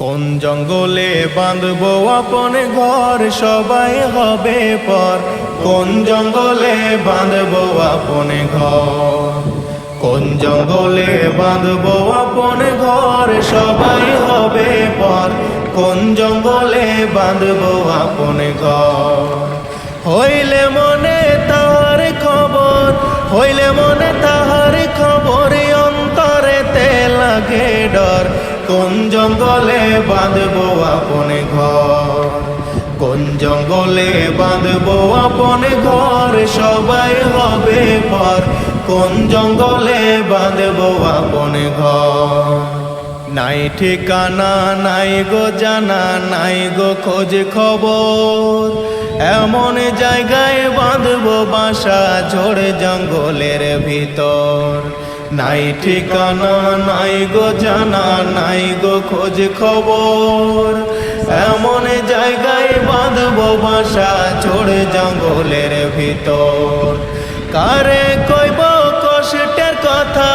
কোন জঙ্গলে বাঁধবো আপন ঘর? সবাই হবে পর। কোন জঙ্গলে বাঁধবো আপন ঘর? কোন জঙ্গলে বাঁধবো আপন ঘর? সবাই হবে পর। কোন জঙ্গলে বাঁধবো আপন ঘর? হইলে মনে তাহার খবর, হইলে মনে তাহার খবর অন্তরেতে লাগে ডর। কোন জঙ্গলে বাঁধবো আপন ঘর? কোন জঙ্গলে বাঁধবো আপন ঘর? সবাই হবে পর। কোন জঙ্গলে বাঁধবো আপন ঘর? নাই ঠিকানা, নাই গো জানা, নাই গো খোঁজ খবর। এমন জায়গায় বাঁধবো বাসা, ঝোড় জঙ্গলের ভিতর। নাই ঠিকানা, নাই গো জানা, নাই গো খোঁজ খবর। এমন জায়গায় বাঁধবো বাসা ঝোড় জঙ্গলের ভিতর। কারে কইব কষ্টের কথা,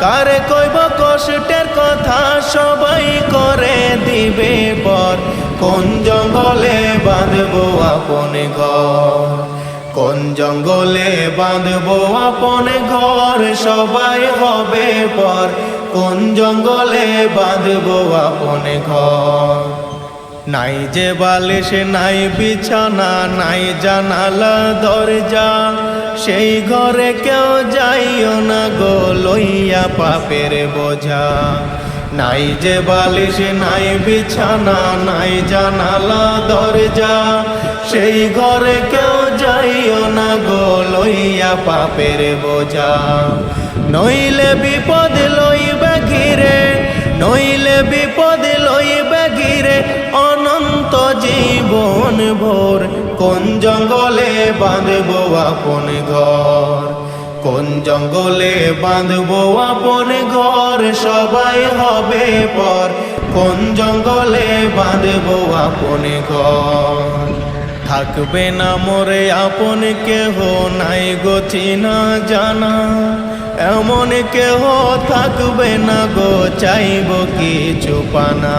কারে কইব কষ্টের কথা, সবাই করে দিবে পর কোন জঙ্গলে বাঁধবো আপন ঘর? জঙ্গলে বাঁধবো আপন ঘর? সবাই হবে পর। কোন জঙ্গলে বাঁধবো আপন ঘর? নাই যে বালিশ, নাই বিছানা, নাই জানালা, দরজা। সেই ঘরে কেউ যাইও না গো, লইয়া পাপের বোঝা। নাই যে বালিশ, নাই বিছানা, নাই জানালা, দরজা। সেই ঘরে কেউ যাইও লইয়া পাপের বোঝা। নইলে বিপদ লইবে ঘিরে, নইলে বিপদ লইবে ঘিরে, অনন্ত জীবন ভোর। কোন জঙ্গলে বাঁধবো আপন ঘর? কোন জঙ্গলে বাঁধবো আপন ঘর? সবাই হবে পর। কোন জঙ্গলে বাঁধবো আপন ঘর? থাকবে না মোরে আপন কেহ নাই গো চিনা জানা। এমন কেহ থাকবে না গো, চাইব কিছু পানা।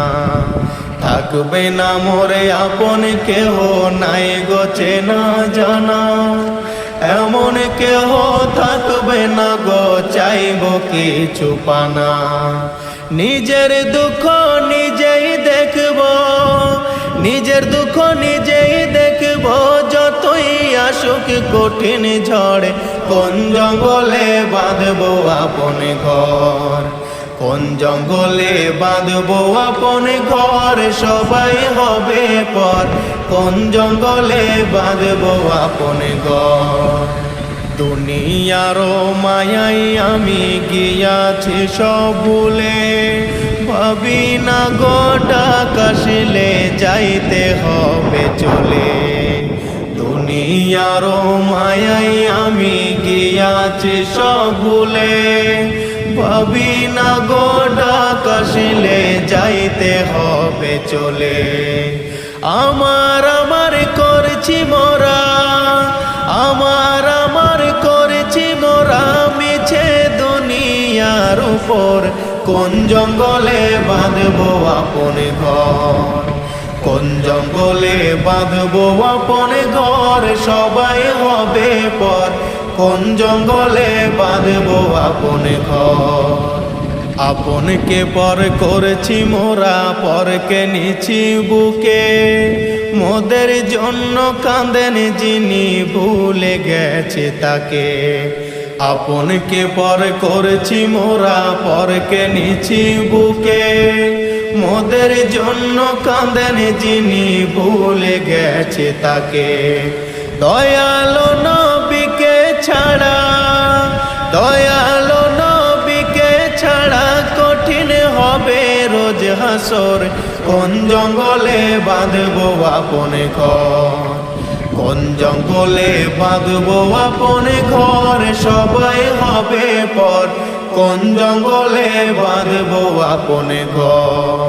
থাকবে না মোরে আপন কেহ নাই গো, চেনা জানা। এমন কেহ থাকবে না গো, চাইব কিছু পানা। নিজের দুঃখ নিজেই দেখব, নিজের দুঃখ নিজেই দেখব যতই আসুক কঠিন ঝড়ে। কোন জঙ্গলে বাঁধবো আপন ঘর? কোন জঙ্গলে বাঁধবো আপন ঘর? সবাই হবে পর। কোন জঙ্গলে বাঁধবো আপন ঘর? দুনিয়ারও মায়াই আমি গিয়াছি সব ভুলে ভাবি না গোটা কাশিলে যাইতে হবে চলে। দুনিয়ারও মায়াই আমি গিয়াছি সব ভুলে ভাবি না গোটা কাশিলে যাইতে হবে চলে। আমার আমার করছি মোরা, আমার আমার করেছি মোরা মিছে দুনিয়ার উপর। কোন জঙ্গলে বাঁধবো আপন ঘর? কোন জঙ্গলে বাঁধবো আপন ঘর? সবাই হবে পর। কোন জঙ্গলে বাঁধবো আপন ঘর? আপনকে পর করেছি মোরা, পরকে নিছি বুকে। মোদের জন্য কাঁদেন যিনি, ভুলে গেছে তাকে। আপনকে পর করেছি মোরা, পরকে নিছি বুকে। মোদের জন্য কাঁদেন যিনি ভুলে গেছে তাকে। দয়ালো নবীকে ছাড়া, দয়ালো নবীকে ছাড়া কঠিন হবে রোজ হাসর। কোন জঙ্গলে বাঁধবো আপন কোন জঙ্গলে বাঁধবো আপন ঘর? সবাই হবে পর। কোন জঙ্গলে বাঁধবো আপন ঘর?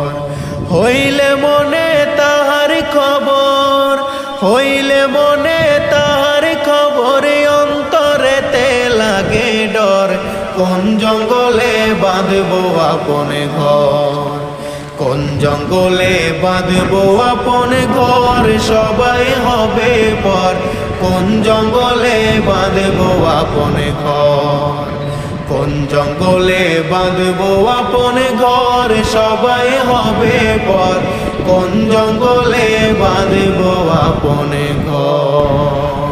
হইলে মনে তাহার খবর অন্তরেতে লাগে ডর। কোন জঙ্গলে বাঁধবো আপন ঘর? কোন জঙ্গলে বাঁধবো আপন ঘর? সবাই হবে পর। কোন জঙ্গলে বাঁধবো আপন ঘর? কোন জঙ্গলে বাঁধবো আপন ঘর সবাই হবে পর। কোন জঙ্গলে বাঁধবো আপন ঘর?